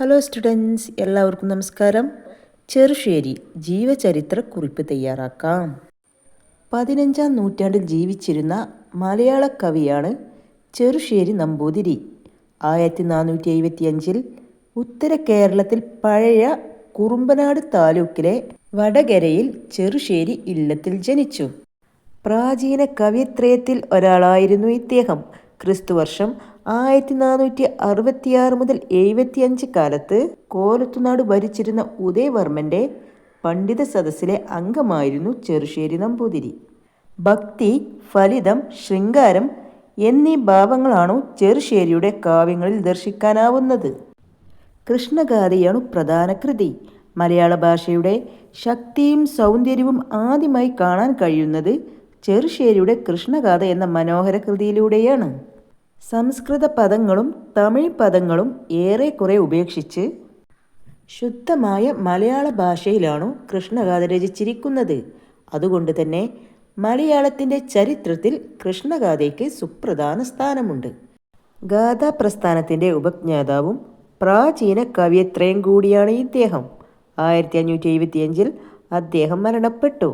Hello students എല്ലാവർക്കും നമസ്കാരം. ചെറുശ്ശേരി ജീവചരിത്ര കുറിപ്പ് തയ്യാറാക്കാം. പതിനഞ്ചാം നൂറ്റാണ്ടിൽ ജീവിച്ചിരുന്ന മലയാള കവിയാണ് ചെറുശ്ശേരി നമ്പൂതിരി. ആയിരത്തി നാനൂറ്റി എഴുപത്തി അഞ്ചിൽ ഉത്തര കേരളത്തിൽ പഴയ കുറുമ്പനാട് താലൂക്കിലെ വടകരയിൽ ചെറുശ്ശേരി ഇല്ലത്തിൽ ജനിച്ചു. പ്രാചീന കവിത്രയത്തിൽ ഒരാളായിരുന്നു ഇദ്ദേഹം. ക്രിസ്തുവർഷം ആയിരത്തി നാനൂറ്റി അറുപത്തിയാറ് മുതൽ എഴുപത്തിയഞ്ച് കാലത്ത് കോലത്തുനാട് ഭരിച്ചിരുന്ന ഉദയവർമ്മന്റെ പണ്ഡിത സദസ്സിലെ അംഗമായിരുന്നു ചെറുശ്ശേരി നമ്പൂതിരി. ഭക്തി ഫലിതം ശൃംഗാരം എന്നീ ഭാവങ്ങളാണു ചെറുശ്ശേരിയുടെ കാവ്യങ്ങളിൽ ദർശിക്കാനാവുന്നത്. കൃഷ്ണഗാഥയാണ് പ്രധാന കൃതി. മലയാള ഭാഷയുടെ ശക്തിയും സൗന്ദര്യവും ആദ്യമായി കാണാൻ കഴിയുന്നത് ചെറുശ്ശേരിയുടെ കൃഷ്ണഗാഥ എന്ന മനോഹര കൃതിയിലൂടെയാണ്. സംസ്കൃത പദങ്ങളും തമിഴ് പദങ്ങളും ഏറെക്കുറെ ഉപേക്ഷിച്ച് ശുദ്ധമായ മലയാള ഭാഷയിലാണു കൃഷ്ണഗാഥ രചിച്ചിരിക്കുന്നത് അതുകൊണ്ട് തന്നെ മലയാളത്തിന്റെ ചരിത്രത്തിൽ കൃഷ്ണഗാഥയ്ക്ക് സുപ്രധാന സ്ഥാനമുണ്ട്. ഗാഥാപ്രസ്ഥാനത്തിന്റെ ഉപജ്ഞാതാവും പ്രാചീന കവിയത്രയും കൂടിയാണ് ഇദ്ദേഹം. ആയിരത്തി അഞ്ഞൂറ്റി എഴുപത്തിയഞ്ചിൽ അദ്ദേഹം മരണപ്പെട്ടു.